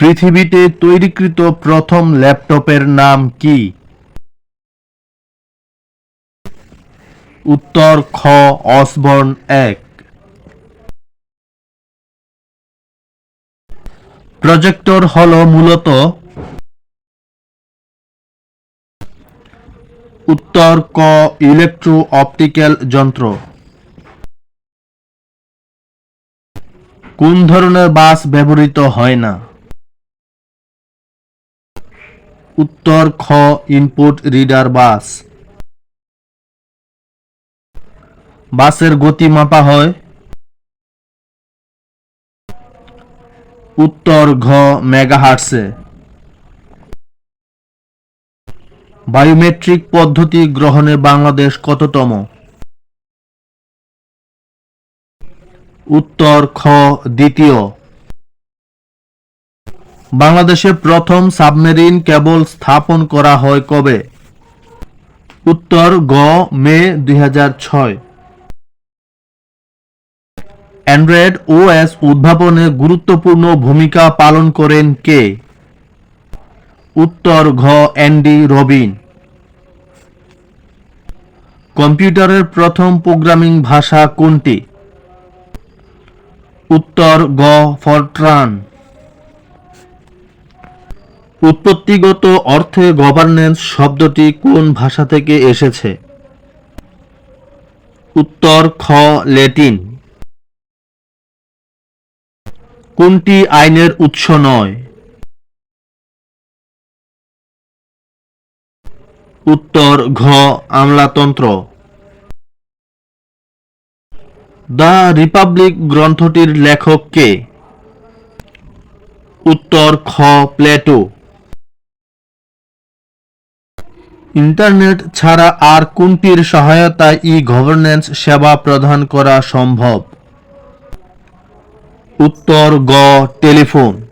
পৃথিবীতে তৈরিকৃত প্রথম ল্যাপটপের নাম কি? উত্তর, খ অসবর্ন এক। প্রজেক্টর হল মূলত উত্তর, ক, ইলেকট্রো অপটিক্যাল যন্ত্র। কোন ধরনের বাস ব্যবহৃত হয় না? উত্তর খ ইনপুট রিডার বাস বাসের গতি মাপা হয়। উত্তর ঘ মেগাহার্টসে বায়োমেট্রিক পদ্ধতি গ্রহণে বাংলাদেশ কততম? উত্তর খ দ্বিতীয়। বাংলাদেশে প্রথম সাবমেরিন কেবল স্থাপন করা হয় কবে? উত্তর গ মে দুই হাজার ছয়। অ্যান্ড্রয়েড ওএস উদ্ভাবনে গুরুত্বপূর্ণ ভূমিকা পালন করেন কে? উত্তর ঘ অ্যান্ডি রবিন। কম্পিউটারের প্রথম প্রোগ্রামিং ভাষা কোনটি? উত্তর গ ফরট্রান। উৎপত্তিগত অর্থে গভর্নেন্স শব্দটি কোন ভাষা থেকে এসেছে? উত্তর খ, লেটিন। কোনটি আইনের উৎস নয়? উত্তর ঘ, আমলাতন্ত্র। দ্য রিপাবলিক গ্রন্থটির লেখক কে? উত্তর খ, প্লেটো। ইন্টারনেট ছাড়া আর কোনটির সহায়তায় ই গভর্নেন্স সেবা প্রদান করা সম্ভব? উত্তর, গ, টেলিফোন।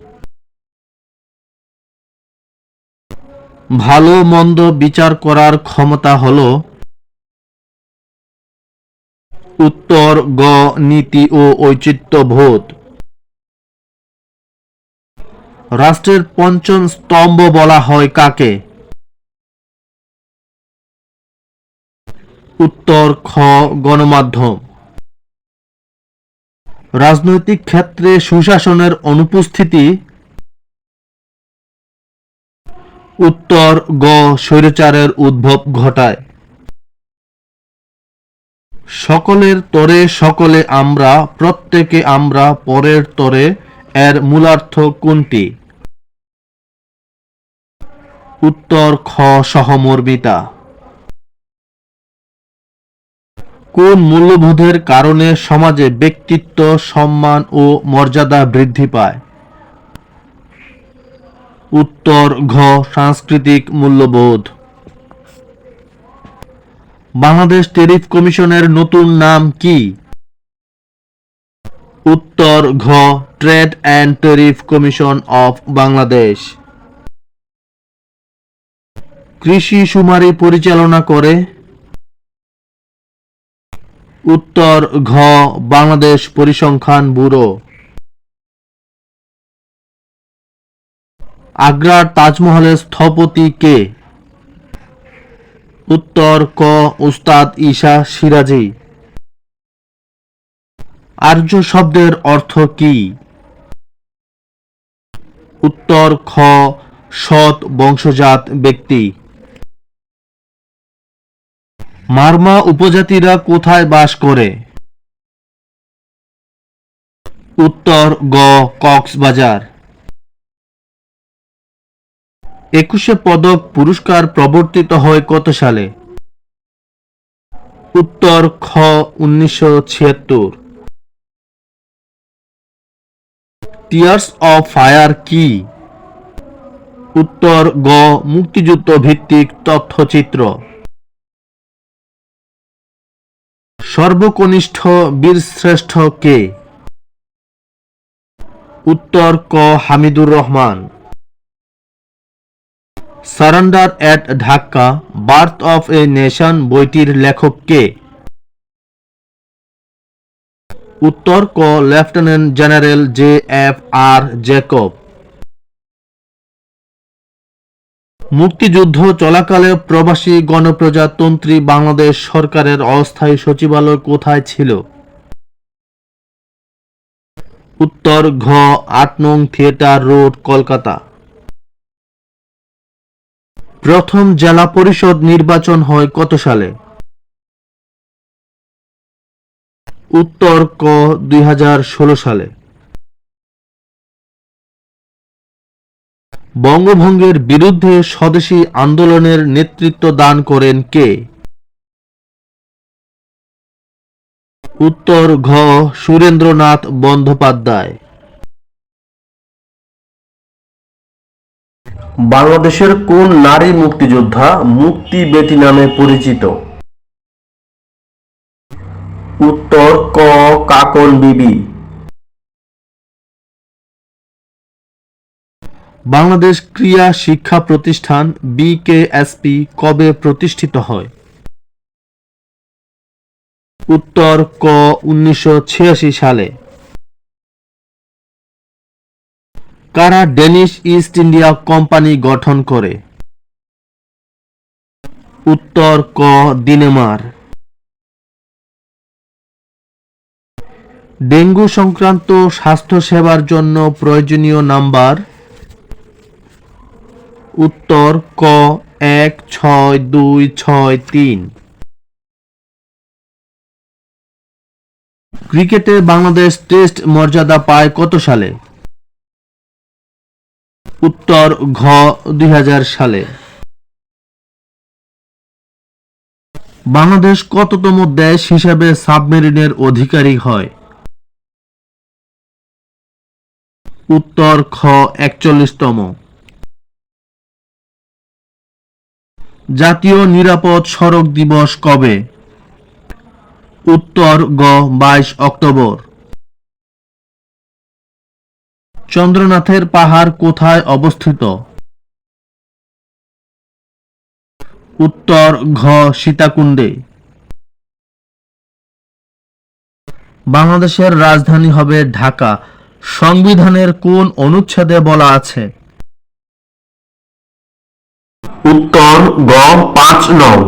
ভালো মন্দ বিচার করার ক্ষমতা হল। উত্তর, গ, নীতি ও ঔচিত্যবোধ রাষ্ট্রের পঞ্চম স্তম্ভ বলা হয় কাকে? উত্তর খ গণমাধ্যম। রাজনৈতিক ক্ষেত্রে সুশাসনের অনুপস্থিতি। উত্তর গ স্বৈরাচারের উদ্ভব ঘটায়। সকলের তরে সকলে আমরা, প্রত্যেকে আমরা পরের তরে এর মূলার্থ কোনটি? উত্তর খ সহমর্মিতা। কোন মূল্যবোধের কারণে সমাজে ব্যক্তিত্ব, সম্মান ও মর্যাদা বৃদ্ধি পায়? উত্তর, ঘ, সাংস্কৃতিক মূল্যবোধ। বাংলাদেশ টেরিফ কমিশনের নতুন নাম কি? উত্তর, ঘ, trade and tariff commission of Bangladesh. কৃষি সুমারি পরিচালনা করে উত্তর ঘ, বাংলাদেশ পরিসংখ্যান ব্যুরো। আগ্রার তাজমহলের স্থপতি কে? উত্তর ক, উস্তাদ ঈশা সিরাজি। আর্য শব্দের অর্থ কি? উত্তর খ, সৎ বংশজাত ব্যক্তি। মারমা উপজাতিরা কোথায় বাস করে? উত্তর গ, কক্সবাজার। একুশে পদক পুরস্কার প্রবর্তিত হয় কত সালে? উত্তর খ, উনিশশো ছিয়াত্তর। টিয়ার্স অফ ফায়ার কি? উত্তর গ, মুক্তিযুদ্ধ ভিত্তিক তথ্যচিত্র। সর্বকনিষ্ঠ বীরশ্রেষ্ঠ কে? উত্তর ক, Hamidur Rahman. Surrender at Dhaka, birth of a nation বইটির লেখক কে? উত্তর ক, lieutenant general J F R Jacob. মুক্তিযুদ্ধ চলাকালে প্রবাসী গণপ্রজাতন্ত্রী বাংলাদেশ সরকারের অস্থায়ী সচিবালয় কোথায় ছিল? উত্তর ঘ, আট নং থিয়েটার রোড, কলকাতা। প্রথম জেলা পরিষদ নির্বাচন হয় কত সালে? উত্তর ক, দুই হাজার ষোলো সালে। বঙ্গভঙ্গের বিরুদ্ধে স্বদেশী আন্দোলনের নেতৃত্ব দান করেন কে? উত্তর ঘ. সুরেন্দ্রনাথ বন্দ্যোপাধ্যায়। বাংলাদেশের কোন নারী মুক্তিযোদ্ধা মুক্তি বেটি নামে পরিচিত? উত্তর ক. কাকন বিবি। বাংলাদেশ ক্রিয়া শিক্ষা প্রতিষ্ঠান বিকেএসপি কবে প্রতিষ্ঠিত হয়? উত্তর ক উনিশশো ছিয়াশি সালে। কারা ডেনিশ ইস্ট ইন্ডিয়া কোম্পানি গঠন করে? উত্তর ক দিনেমার। ডেঙ্গু সংক্রান্ত স্বাস্থ্যসেবার জন্য প্রয়োজনীয় নাম্বার উত্তর ক, এক, ছয়, দুই, ছয়, তিন। ক্রিকেটে বাংলাদেশ টেস্ট মর্যাদা পায় কত সালে? উত্তর ঘ দুই হাজার সালে। বাংলাদেশ কততম দেশ হিসাবে সাবমেরিনের অধিকারী হয়? উত্তর খ, একচল্লিশতম। জাতীয় নিরাপদ সড়ক দিবস কবে? উত্তর গ, বাইশ অক্টোবর। চন্দ্রনাথের পাহাড় কোথায় অবস্থিত? উত্তর ঘ, সীতাকুণ্ডে। বাংলাদেশের রাজধানী হবে ঢাকা। সংবিধানের কোন অনুচ্ছেদে বলা আছে? উত্তর গ পাঁচ নং।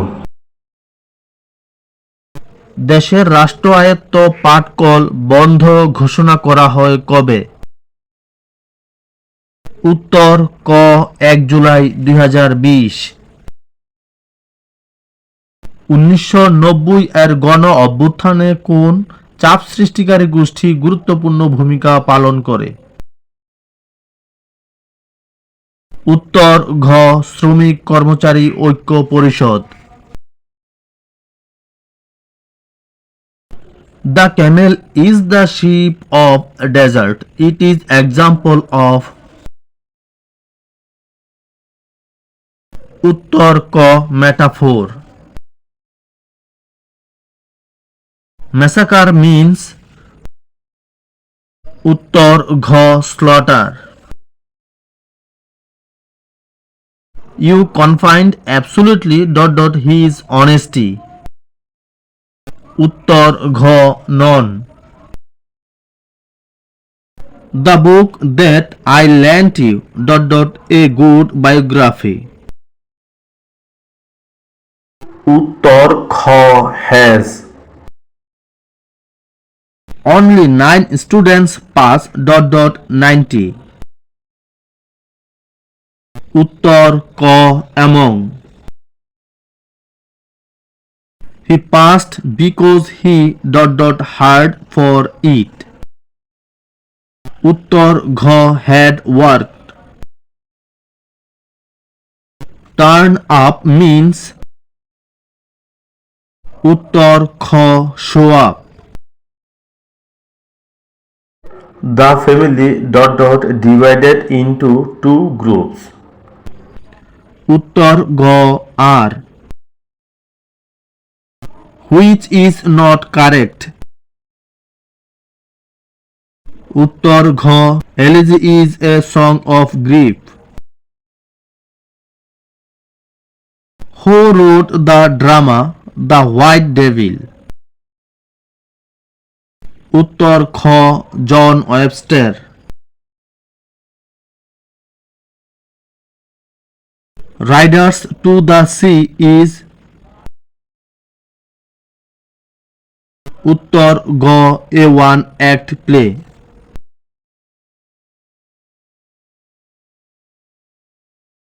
দেশের রাষ্ট্র আয়ত্ত পাটকল বন্ধ ঘোষণা করা হয় কবে? উত্তর ক এক জুলাই দুই হাজার বিশ। উনিশশো নব্বই এর গণ অভ্যুত্থানে কোন চাপ সৃষ্টিকারী গোষ্ঠী গুরুত্বপূর্ণ ভূমিকা পালন করে? উত্তর ঘ শ্রমিক কর্মচারী ঐক্য পরিষদ The camel is the sheep of desert. It is example of উত্তর ক metaphor. Massacre means উত্তর ঘ slaughter. You confined absolutely dot dot his honesty. উত্তর ঘ none the book that I lend you dot dot a good biography উত্তর খ has only nine students pass dot dot ninety উত্তর ক among He passed because he dot dot hard for it. Uttar Gha had worked. Turn up means Uttar Kha show up. The family dot dot divided into two groups. Uttar Gha are which is not correct উত্তর ঘ elegy is a song of grief who wrote the drama the white devil উত্তর খ John Webster riders to the sea is উত্তর গ এ one act play